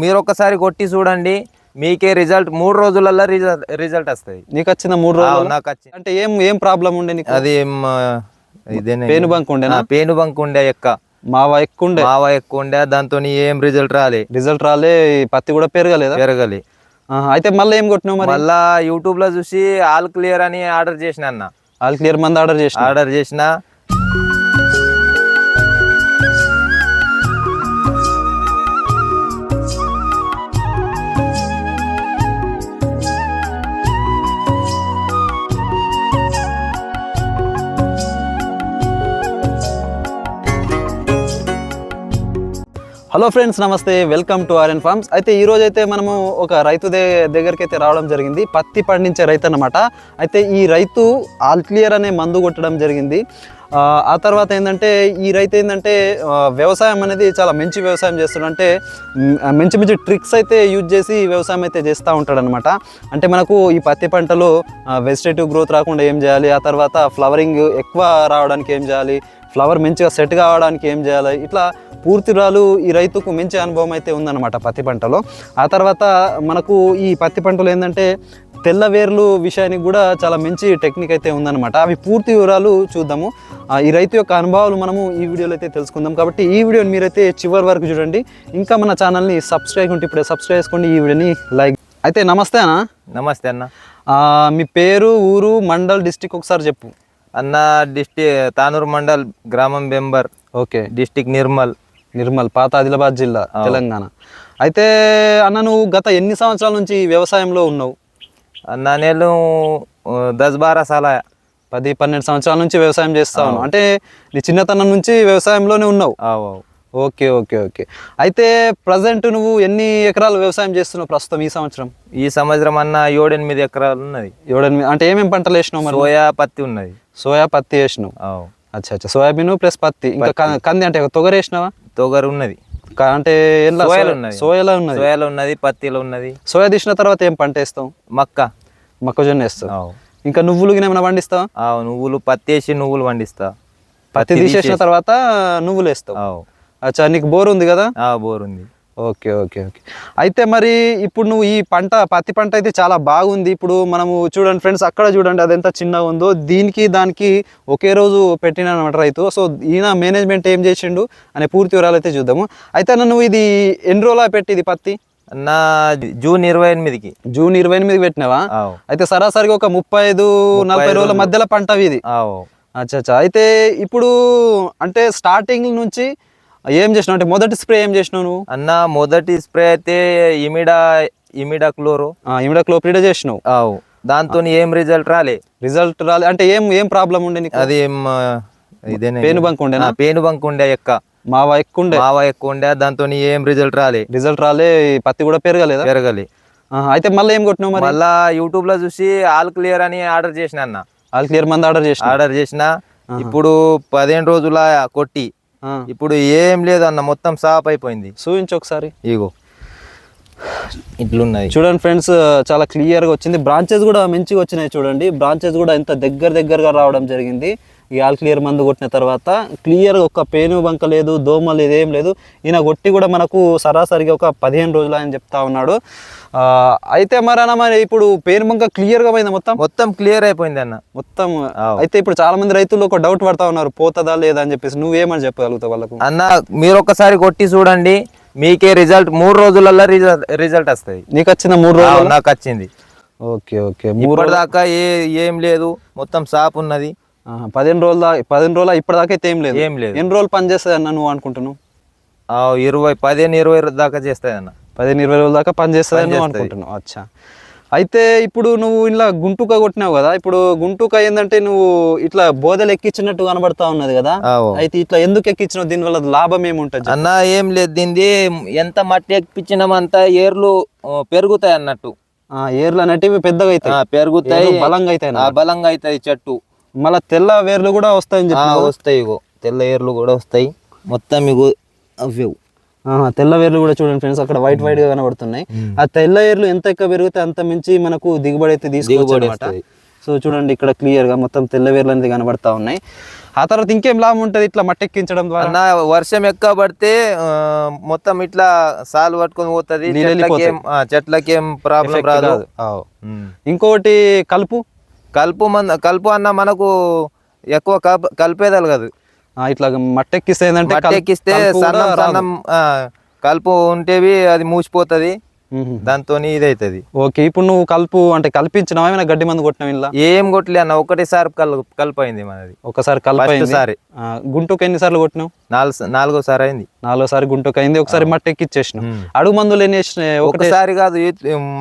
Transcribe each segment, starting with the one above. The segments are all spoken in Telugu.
మీరు ఒక్కసారి కొట్టి చూడండి మీకే రిజల్ట్ మూడు రోజులలో రిజల్ట్ రిజల్ట్ వస్తుంది. నీకు వచ్చిన మూడు రోజులు నాకు వచ్చింది అంటే ఏం ఏం ప్రాబ్లం ఉండే నీకు? అది ఏం, పేను బంక్ ఉండేనా ఆ, పేను బంక్ ఉండే ఎక్క మావా ఎక్కువ ఉండే? మావ ఎక్కువ ఉండే దాంతో ఏం రిజల్ట్ రాలే. రిజల్ట్ రాలే పత్తి కూడా పెరగలేదా? పెరగలే. అయితే మళ్ళీ ఏం కొట్టినావు మరి? మళ్ళా యూట్యూబ్లో చూసి ఆల్ క్లియర్ అని ఆర్డర్ చేసిన అన్న. ఆల్ క్లియర్ మంది ఆర్డర్ చేసిన? ఆర్డర్ చేసిన. హలో ఫ్రెండ్స్ నమస్తే. వెల్కమ్ టు ఆర్ఎన్ ఫార్మ్స్ అయితే ఈ రోజు అయితే మనము ఒక రైతు దే దగ్గరికి అయితే రావడం జరిగింది. పత్తి పండించే రైతు అనమాట అయితే ఈ రైతు ఆల్ క్లియర్ అనే మందు కొట్టడం జరిగింది. ఆ, తర్వాత ఏంటంటే ఈ రైతు ఏంటంటే వ్యవసాయం అనేది చాలా మంచి వ్యవసాయం చేస్తున్నాడు అంటే మంచి మంచి ట్రిక్స్ అయితే యూజ్ చేసి వ్యవసాయం అయితే చేస్తూ ఉంటాడనమాట అంటే మనకు ఈ పత్తి పంటలో వెజిటేటివ్ గ్రోత్ రాకుండా ఏం చేయాలి? ఆ తర్వాత ఫ్లవరింగ్ ఎక్కువ రావడానికి ఏం చేయాలి? ఫ్లవర్ మంచిగా సెట్ కావడానికి ఏం చేయాలి? ఇట్లా పూర్తిరాలు ఈ రైతుకు మంచి అనుభవం అయితే ఉందన్నమాట పత్తి పంటలో. ఆ తర్వాత మనకు ఈ పత్తి పంటలో ఏంటంటే తెల్ల వేర్లు విషయానికి కూడా చాలా మంచి టెక్నిక్ అయితే ఉందన్నమాట. అవి పూర్తి వివరాలు చూద్దాము. ఈ రైతు యొక్క అనుభవాలు మనము ఈ వీడియోలో అయితే తెలుసుకుందాం. కాబట్టి ఈ వీడియోని మీరైతే చివరి వరకు చూడండి. ఇంకా మన ఛానల్ని సబ్స్క్రైబ్ ఉంటే ఇప్పుడే సబ్స్క్రైబ్ చేసుకోండి. ఈ వీడియోని లైక్ అయితే నమస్తే అన్న. నమస్తే అన్న. మీ పేరు ఊరు మండల్ డిస్టిక్ ఒకసారి చెప్పు. అన్న డిస్టిక్ తానూరు మండల్ గ్రామం బెంబర్. ఓకే. డిస్టిక్ నిర్మల్. నిర్మల్ పాత ఆదిలాబాద్ జిల్లా తెలంగాణ. అయితే అన్న నువ్వు గత ఎన్ని సంవత్సరాల నుంచి వ్యవసాయంలో ఉన్నావు? అన్న నేను దస్ బారా సాల పది పన్నెండు సంవత్సరాల నుంచి వ్యవసాయం చేస్తా ఉన్నావు. అంటే నీ చిన్నతనం నుంచి వ్యవసాయంలోనే ఉన్నావు. Okay okay okay. అయితే ప్రజెంట్ నువ్వు ఎన్ని ఎకరాలు వ్యవసాయం చేస్తున్నావు ప్రస్తుతం ఈ సంవత్సరం? ఈ సంవత్సరం అన్న ఏడెనిమిది ఎకరాలు ఉన్నది ఏడెనిమిది అంటే ఏమేమి పంటలు వేసినావు మరి? సోయా పత్తి ఉన్నది. సోయా పత్తి వేసినావు? అచ్చా అచ్చా. సోయాబీన్ ప్లస్ పత్తి. ఇంకా కంది అంటే తొగరు వేసినావా? తొగరు ఉన్నది. అంటే సోయాలో సోయా- ఉన్నది. సోయాలో ఉన్నది? సోయాలో ఉన్నది పత్తిలో ఉన్నది. సోయా తీసిన తర్వాత ఏం పంట వేస్తావు? మక్క. మొక్కజొన్న వేస్తావు. ఆవు ఇంకా నువ్వులు ఏమైనా పండిస్తావా? నువ్వులు పత్తి వేసి నువ్వులు పండిస్తా. పత్తి తీసేసిన తర్వాత నువ్వులు వేస్తావు. అచ్చా నీకు బోర్ ఉంది కదా? ఆ, బోర్ ఉంది. Okay okay okay. అయితే మరి ఇప్పుడు నువ్వు ఈ పంట పత్తి పంట అయితే చాలా బాగుంది. ఇప్పుడు మనము చూడండి ఫ్రెండ్స్ అక్కడ చూడండి అది ఎంత చిన్నగా ఉందో. దీనికి దానికి ఒకే రోజు పెట్టిన అనమాట రైతు. సో ఈయన మేనేజ్మెంట్ ఏం చేసిండు అనే పూర్తి వివరాలు అయితే చూద్దాము. అయితే నువ్వు ఇది ఎన్ని రోజులా పెట్టి ఇది పత్తి? అన్న జూన్ ఇరవై ఎనిమిదికి. జూన్ ఇరవై ఎనిమిదికి పెట్టినావా? అయితే సరాసరిగా ఒక ముప్పై ఐదు నలభై రోజుల మధ్యలో పంట ఇది. అచ్చా అచ్చా. అయితే ఇప్పుడు అంటే స్టార్టింగ్ నుంచి ఏం చేసినావు? అంటే మొదటి స్ప్రే ఏం చేసినావు నువ్వు? అన్న మొదటి స్ప్రే అయితే ఇమిడా ఇమిడా క్లోరో. ఇమిడా క్లోప్రిడ చేసినావు? ఆవు. దాంతో ఏం రిజల్ట్ రాలే. రిజల్ట్ రాలే. అంటే ఏం ఏం ప్రాబ్లం ఉండే అది ఏం ఇదేనే. పేను బంక్ ఉండేనా? ఆ, పేను బంక్ ఉండే ఎక్క. మావా ఎక్కువ ఉండే? మావ ఎక్కువ ఉండే దాంతో ఏం రిజల్ట్ రాలే. రిజల్ట్ రాలే పత్తి కూడా పెరగలేదా? పెరగలే. అయితే మళ్ళీ ఏం కొట్టినావు మరి? మళ్ళా యూట్యూబ్లో చూసి ఆల్ క్లియర్ అని ఆర్డర్ చేసిన అన్న. ఆల్ క్లియర్ మంది ఆర్డర్ చేసిన ఆర్డర్ చేసిన. ఇప్పుడు పదిహేను రోజుల కొట్టి. ఇప్పుడు ఏం లేదు అన్న మొత్తం సాప్ అయిపోయింది. చూపించు ఒకసారి. ఇగో. ఇట్లున్నది చూడండి ఫ్రెండ్స్ చాలా క్లియర్గా వచ్చింది. బ్రాంచెస్ కూడా మంచిగా వచ్చినాయి చూడండి. బ్రాంచెస్ కూడా ఎంత దగ్గర దగ్గరగా రావడం జరిగింది. ఈ ఆల్ క్లియర్ మందు కొట్టిన తర్వాత క్లియర్గా ఒక్క పేను బంక లేదు దోమ లేదు ఏం లేదు. ఈయన కొట్టి కూడా మనకు సరాసరిగా ఒక పదిహేను రోజులు అని చెప్తా ఉన్నాడు. ఆ, అయితే మరి అన్న మరి ఇప్పుడు పేను బంక క్లియర్గా పోయింది మొత్తం? మొత్తం క్లియర్ అయిపోయింది అన్న. మొత్తం. అయితే ఇప్పుడు చాలా మంది రైతులు ఒక డౌట్ పడతా ఉన్నారు పోతుందా లేదా అని చెప్పేసి. నువ్వేమని చెప్పగలుగుతావు వాళ్ళకు? అన్న మీరు ఒక్కసారి కొట్టి చూడండి మీకే రిజల్ట్ మూడు రోజులలో రిజల్ట్ రిజల్ట్ వస్తుంది నీకు వచ్చిన మూడు రోజులు? నాకు వచ్చింది ఓకే ఓకే. మూడు ఇప్పటిదాకా ఏ ఏం లేదు మొత్తం సాప్ ఉన్నది. పదిహేను రోజుల పదిహేను రోజుల ఇప్పటిదాకా అయితే ఏం లేదు. ఏం లేదు. ఎన్ని రోజులు పని చేస్తుంది అన్న నువ్వు అనుకుంటున్నావు? ఆ, ఇరవై పదిహేను ఇరవై దాకా చేస్తుంది అన్న. పదిహేను ఇరవై రోజుల దాకా పని చేస్తుంది నువ్వు. అనుకుంటున్నావు. అచ్చా. అయితే ఇప్పుడు నువ్వు ఇలా గుంటుక కొట్టినావు కదా ఇప్పుడు గుంటుక ఏంటంటే నువ్వు ఇట్లా బోధలు ఎక్కించినట్టు కనబడతా ఉన్నది కదా. అయితే ఇట్లా ఎందుకు ఎక్కించినావు? దీనివల్ల లాభం ఏముంటుంది అన్న ఏం లేదు. దీనిది ఎంత మట్టి ఎక్కిపించినామంత ఏర్లు పెరుగుతాయి అన్నట్టు. ఆ, ఏర్లు అనేటివి పెద్దగా అవుతాయి. పెరుగుతాయి. బలంగా అవుతాయి ఆ, బలంగా అవుతాయి చెట్టు. మళ్ళీ తెల్ల వేర్లు కూడా వస్తాయని చెప్పి వస్తాయి ఇగో. తెల్ల ఏర్లు కూడా వస్తాయి. మొత్తం ఇగో అవి తెల్ల వేర్లు కూడా చూడండి ఫ్రెండ్స్ అక్కడ వైట్ వైట్గా కనబడుతున్నాయి ఆ తెల్ల ఏర్లు ఎంత ఎక్కువ పెరిగితే అంత మించి మనకు దిగుబడి అయితే తీసుకోవచ్చు. సో చూడండి ఇక్కడ క్లియర్గా మొత్తం తెల్లవేర్లు అనేది కనబడతా ఉన్నాయి. ఆ తర్వాత ఇంకేం లాభం ఉంటుంది ఇట్లా మట్టి ఎక్కించడం ద్వారా వర్షం ఎక్కువ పడితే మొత్తం ఇట్లా సాలు పట్టుకొని పోతుంది చెట్లకేం ప్రాబ్లం రాదు. ఇంకొకటి కలుపు? కలుపు మంద కలుపు అన్న మనకు ఎక్కువ కప్- కలిపేదాలు కాదు ఇట్లా మట్టి ఎక్కిస్తే ఏంటంటే మట్టి ఎక్కిస్తే సన్నం సన్నం కలుపు ఉంటేవి అది మూసిపోతుంది. దాంతో ఇదైతుంది. ఓకే ఇప్పుడు నువ్వు కలుపు అంటే కల్పించినావా? ఏమైనా గడ్డి మందు కొట్టినావు ఇలా ఏం కొట్టలే అన్న ఒకటేసారి కల్ కలిపోయింది మనది. ఒకసారి కలుపు ఆ, గుంటుకు ఎన్నిసార్లు కొట్టినావు? నాలుగు నాలుగోసారి అయింది. నాలుగోసారి గుంటుకు అయింది ఒకసారి మట్టి ఎక్కిచ్చేసినావు ఉమ్. అడుగు మందులు ఎన్ని ఒకసారి కాదు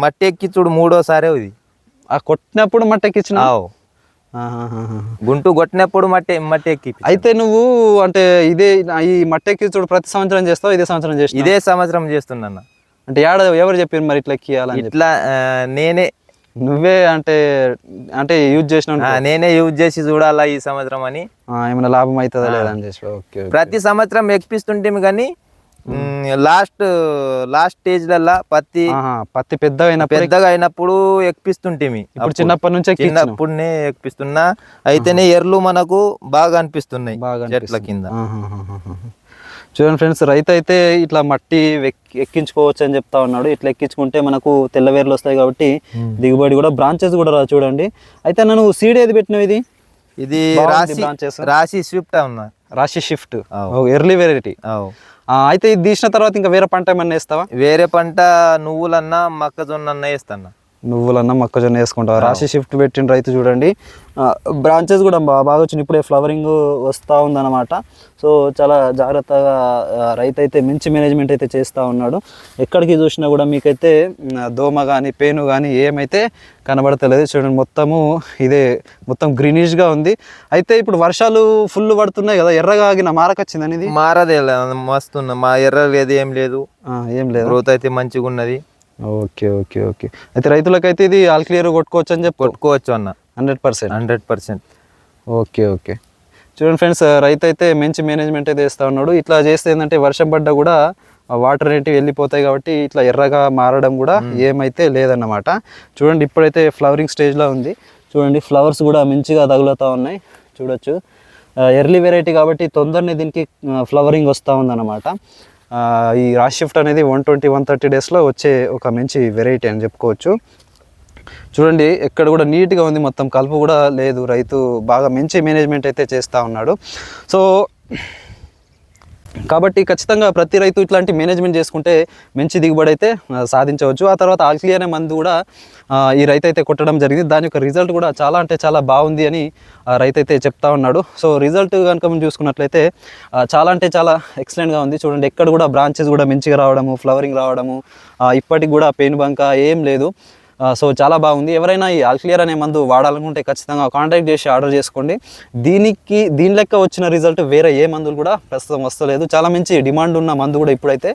మట్టి ఎక్కి చూడు మూడోసారి ఇది ఆ కొట్టినప్పుడు మట్టి ఎక్కించిన ఆవ్. గుంటు కొట్టినప్పుడు మట్టి మట్టి ఎక్కి అయితే నువ్వు అంటే ఇదే ఈ మట్టి ఎక్కించుడు ప్రతి సంవత్సరం చేస్తావు ఇదే సంవత్సరం చేస్తావు ఇదే సంవత్సరం చేస్తున్నా. అంటే ఏడ ఎవరు చెప్పారు మరి ఇట్లా ఎక్కియాలని చెప్పి? ఇట్లా నేనే. నువ్వే అంటే అంటే యూజ్ చేసినావు ఆ, నేనే యూజ్ చేసి చూడాలా ఈ సంవత్సరం అని. ఏమైనా లాభం అవుతుందా లేదా అని చేసి ఓకే ప్రతి సంవత్సరం ఎక్కిపిస్తుంటే కానీ లాస్ట్ లాస్ట్ స్టేజ్లల్లా పత్తి ఆహా, పత్తి పెద్దగా అయినప్పుడు పెద్దగా అయినప్పుడు ఎక్కిపిస్తుంటేమి ఇప్పుడు చిన్నప్పటి నుంచి. చిన్నప్పుడునే ఎక్కిపిస్తున్నా అయితేనే ఎర్లు మనకు బాగా అనిపిస్తున్నాయి బాగా చెట్ల కింద. చూడండి ఫ్రెండ్స్ రైతు అయితే ఇట్లా మట్టి ఎక్కించుకోవచ్చు అని చెప్తా ఉన్నాడు. ఇట్లా ఎక్కించుకుంటే మనకు తెల్లవేర్లు వస్తాయి కాబట్టి దిగుబడి కూడా బ్రాంచెస్ కూడా రా చూడండి. అయితే నన్ను సీడ్ ఏది పెట్టినావు ఇది? ఇది branches. రాశి స్విఫ్ట్ ఉన్నా రాశి షిఫ్ట్. Early variety. అయితే ఇది తీసిన తర్వాత ఇంకా వేరే పంట ఏమన్నా వేస్తావా వేరే పంట నువ్వులన్నా మొక్కజొన్న అన్న వేస్తాన్నా నువ్వులన్నా మొక్కజొన్న వేసుకుంటావు? రాశి షిఫ్ట్ పెట్టిన రైతు చూడండి. బ్రాంచెస్ కూడా బా- బాగా వచ్చింది. ఇప్పుడే ఫ్లవరింగ్ వస్తూ ఉందన్నమాట. సో చాలా జాగ్రత్తగా రైతు అయితే మంచి మేనేజ్మెంట్ అయితే చేస్తూ ఉన్నాడు. ఎక్కడికి చూసినా కూడా మీకైతే దోమ కానీ పేను కానీ ఏమైతే కనబడతలేదు. చూడండి మొత్తము ఇదే మొత్తం గ్రీనిష్గా ఉంది. అయితే ఇప్పుడు వర్షాలు ఫుల్ పడుతున్నాయి కదా ఎర్రగా ఆగిన మారకొచ్చిందని ఇది మారదే మస్తు మా ఎర్ర లేదు ఏం లేదు. ఏం లేదు. గ్రోత్ అయితే మంచిగా ఉన్నది ఓకే ఓకే ఓకే. అయితే రైతులకైతే ఇది ఆల్ క్లియర్ కొట్టుకోవచ్చు అని చెప్పు కొట్టుకోవచ్చు అన్న. Hundred percent. Hundred percent. Okay okay. చూడండి ఫ్రెండ్స్ రైతు అయితే మంచి మేనేజ్మెంట్ అయితే ఇస్తా ఉన్నాడు. ఇట్లా చేస్తే ఏంటంటే వర్షం పడ్డా కూడా వాటర్ అనేటివి వెళ్ళిపోతాయి కాబట్టి ఇట్లా ఎర్రగా మారడం కూడా ఏమైతే లేదన్నమాట. చూడండి ఇప్పుడైతే ఫ్లవరింగ్ స్టేజ్లో ఉంది. చూడండి ఫ్లవర్స్ కూడా మంచిగా తగులుతూ ఉన్నాయి. చూడొచ్చు. ఎర్లీ వెరైటీ కాబట్టి తొందరనే దీనికి ఫ్లవరింగ్ వస్తూ ఉందన్నమాట. ఈ రాష్ షిఫ్ట్ అనేది వన్ ట్వంటీ వన్ థర్టీ డేస్లో వచ్చే ఒక మంచి వెరైటీ అని చెప్పుకోవచ్చు. చూడండి ఎక్కడ కూడా నీట్గా ఉంది మొత్తం. కలుపు కూడా లేదు. రైతు బాగా మంచి మేనేజ్మెంట్ అయితే చేస్తూ ఉన్నాడు. సో కాబట్టి ఖచ్చితంగా ప్రతి రైతు ఇట్లాంటి మేనేజ్మెంట్ చేసుకుంటే మంచి దిగుబడి అయితే సాధించవచ్చు. ఆ తర్వాత ఆల్క్లీ అనే మందు కూడా ఈ రైతు అయితే కొట్టడం జరిగింది. దాని యొక్క రిజల్ట్ కూడా చాలా అంటే చాలా బాగుంది అని ఆ, రైతు అయితే చెప్తా ఉన్నాడు. సో రిజల్ట్ కనుక మనం చూసుకున్నట్లయితే చాలా అంటే చాలా ఎక్సలెంట్గా ఉంది. చూడండి ఎక్కడ కూడా బ్రాంచెస్ కూడా మంచిగా రావడము ఫ్లవరింగ్ రావడము ఇప్పటికి కూడా పెయిన్ బంక ఏం లేదు. సో చాలా బాగుంది. ఎవరైనా ఈ ఆల్క్లియర్ అనే మందు వాడాలనుకుంటే ఖచ్చితంగా కాంటాక్ట్ చేసి ఆర్డర్ చేసుకోండి. దీనికి దీని లెక్క వచ్చిన రిజల్ట్ వేరే ఏ మందులు కూడా ప్రస్తుతం వస్తలేదు. చాలా మంచి డిమాండ్ ఉన్న మందు కూడా ఇప్పుడైతే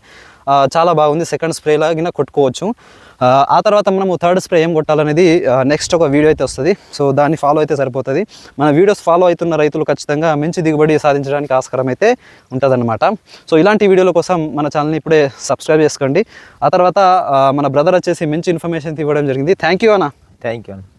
చాలా బాగుంది. సెకండ్ స్ప్రే లాగిన కొట్టుకోవచ్చు. ఆ, తర్వాత మనము థర్డ్ స్ప్రే ఏం కొట్టాలనేది నెక్స్ట్ ఒక వీడియో అయితే వస్తుంది. సో దాన్ని ఫాలో అయితే సరిపోతుంది. మన వీడియోస్ ఫాలో అవుతున్న రైతులు ఖచ్చితంగా మంచి దిగుబడి సాధించడానికి ఆస్కారం అయితే ఉంటుందన్నమాట. సో ఇలాంటి వీడియోల కోసం మన ఛానల్ని ఇప్పుడే సబ్స్క్రైబ్ చేసుకోండి. ఆ తర్వాత మన బ్రదర్ వచ్చేసి మంచి ఇన్ఫర్మేషన్ ఇవ్వడం జరిగింది. థ్యాంక్ యూ అన్న. థ్యాంక్ యూ అన్న.